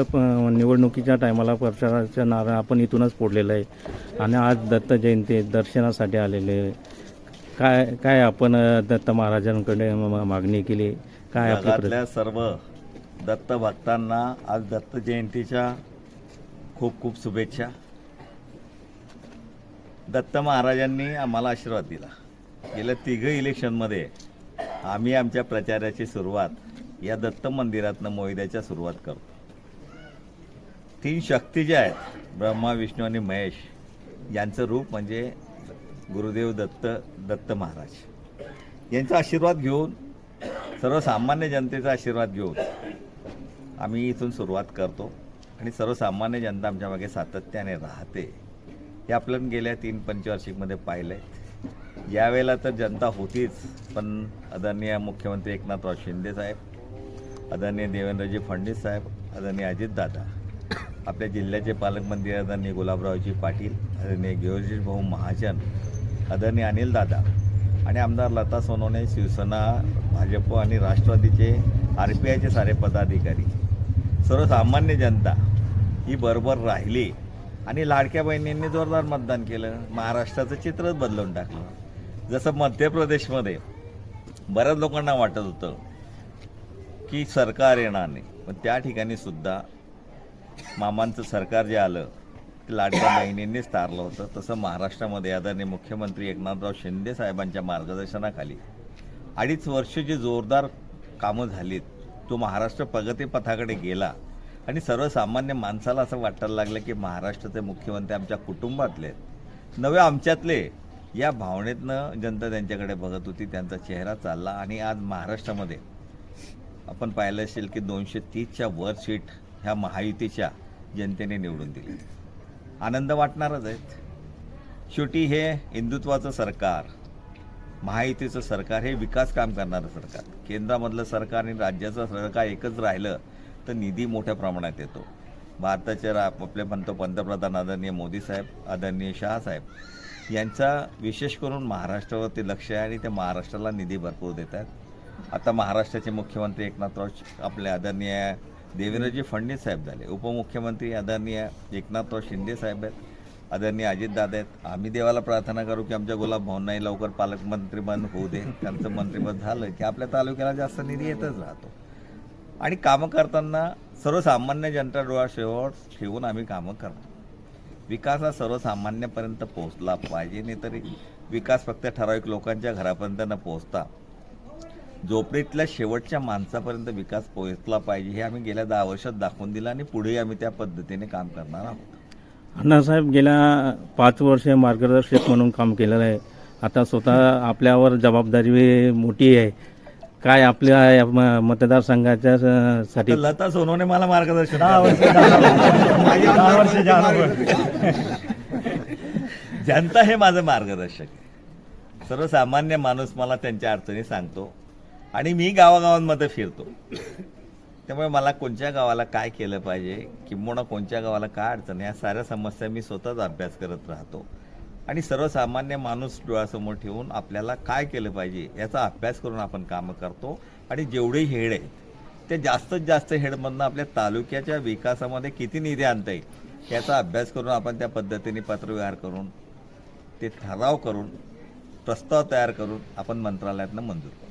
निवडणुकीच्या टायमाला प्रचाराच्या नारा आपण इथूनच फोडलेलं आहे. आणि आज दत्त जयंती दर्शनासाठी आलेले काय काय आपण दत्त महाराजांकडे मागणी केली? काय आपल्या सर्व दत्त भक्तांना आज दत्त जयंतीच्या खूप खूप शुभेच्छा. दत्त महाराजांनी आम्हाला आशीर्वाद दिला. गेल्या तिघं इलेक्शनमध्ये आम्ही आमच्या प्रचाराची सुरुवात या दत्त मंदिरातनं मोहिद्याच्या सुरुवात करतो. तीन शक्ती ज्या आहेत ब्रह्मा विष्णू आणि महेश यांचं रूप म्हणजे गुरुदेव दत्त दत्त महाराज. यांचा आशीर्वाद घेऊन सर्वसामान्य जनतेचा आशीर्वाद घेऊन आम्ही इथून सुरुवात करतो आणि सर्वसामान्य जनता आमच्या मागे सातत्याने राहते. हे आपल्याला गेल्या तीन पंचवार्षिकमध्ये पाहिलं आहे यावेळेला तर जनता होतीच पण आदरणीय मुख्यमंत्री एकनाथराव शिंदे साहेब आदरणीय देवेंद्रजी फडणवीस साहेब आदरणीय अजितदादा आपल्या जिल्ह्याचे पालकमंत्री आदरणीय गुलाबरावजी पाटील आदरणीय गियोजी भाऊ महाजन आदरणीय अनिल दादा आणि आमदार लता सोनवणे शिवसेना भाजप आणि राष्ट्रवादीचे आर पी आयचे सारे पदाधिकारी. सर्वसामान्य जनता ही बरोबर राहिली आणि लाडक्या बहिणींनी जोरदार मतदान केलं. महाराष्ट्राचं चित्रच बदलून टाकलं. जसं मध्य प्रदेशमध्ये बऱ्याच लोकांना वाटत होतं की सरकार येणार नाही. पण त्या ठिकाणी सुद्धा मामांचं सरकार जे आलं ते लाडक्या बहिणींनीच तारलं होतं. तसं महाराष्ट्रामध्ये आदरणीय मुख्यमंत्री एकनाथराव शिंदे साहेबांच्या मार्गदर्शनाखाली अडीच वर्ष जी जोरदार कामं झालीत तो महाराष्ट्र प्रगतीपथाकडे गेला आणि सर्वसामान्य माणसाला असं वाटायला लागलं की महाराष्ट्राचे मुख्यमंत्री आमच्या कुटुंबातले नव्या नवे आमच्यातले. या भावनेतनं जनता त्यांच्याकडे बघत होती त्यांचा चेहरा चालला आणि आज महाराष्ट्रामध्ये आपण पाहिलं असेल की दोनशे तीसच्या वर सीट ह्या महायुतीच्या जनतेने निवडून दिली. आनंद वाटणारच आहेत. शेवटी हे हिंदुत्वाचं सरकार महायुतीचं सरकार हे विकास काम करणारं सरकार. केंद्रामधलं सरकार आणि राज्याचं सरकार एकच राहिलं तर निधी मोठ्या प्रमाणात येतो. भारताचे रा आपले म्हणतो पंतप्रधान आदरणीय मोदी साहेब आदरणीय शहासाहेब यांचा विशेष करून महाराष्ट्रावरती लक्ष आहे आणि ते महाराष्ट्राला निधी भरपूर देत आहेत. आता महाराष्ट्राचे मुख्यमंत्री एकनाथराव श- आपले आदरणीय देवेंद्रजी फडणवीस साहेब झाले. उपमुख्यमंत्री आदरणीय एकनाथराव शिंदे साहेब आहेत आदरणीय अजितदादा आहेत. आम्ही देवाला प्रार्थना करू की आमच्या गुलाब भाऊंनाही लवकर पालकमंत्रीपद होऊ दे. त्यांचं मंत्रिपद झालं की आपल्या तालुक्याला जास्त निधी येतच राहतो. आणि कामं करताना सर्वसामान्य जनता डोळ्याशेवर ठेवून आम्ही कामं करतो. विकास हा सर्वसामान्यापर्यंत पोहोचला पाहिजे नाही तरी विकास फक्त ठराविक लोकांच्या घरापर्यंत न पोहोचता झोपडीतल्या शेवटच्या माणसापर्यंत विकास पोहोचला पाहिजे हे आम्ही गेल्या दहा वर्षात दाखवून दिलं आणि पुढेही आम्ही त्या पद्धतीने काम करणार आहोत. अण्णासाहेब गेल्या पाच वर्ष मार्गदर्शक म्हणून काम केलेलं आहे. आता स्वतः आपल्यावर जबाबदारी मोठी आहे. काय आपल्या मतदारसंघाच्या साठी? लता सोनवणे मला मार्गदर्शन. जनता हे माझं मार्गदर्शक आहे. सर्वसामान्य माणूस मला त्यांच्या अडचणी सांगतो. आणि मी गावागावांमध्ये फिरतो. त्यामुळे मला कोणत्या गावाला काय केलं पाहिजे किंबहुना कोणत्या गावाला काय अडचण या साऱ्या समस्या मी स्वतःच अभ्यास करत राहतो. आणि सर्वसामान्य माणूस डोळ्यासमोर ठेवून आपल्याला काय केलं पाहिजे याचा अभ्यास करून आपण कामं करतो. आणि जेवढे हेड आहे ते जास्तीत जास्त हेडमधनं आपल्या तालुक्याच्या विकासामध्ये किती निधी आणता येईल याचा अभ्यास करून आपण त्या पद्धतीने पत्रव्यवहार करून ते ठराव करून प्रस्ताव तयार करून आपण मंत्रालयातनं मंजूर करू.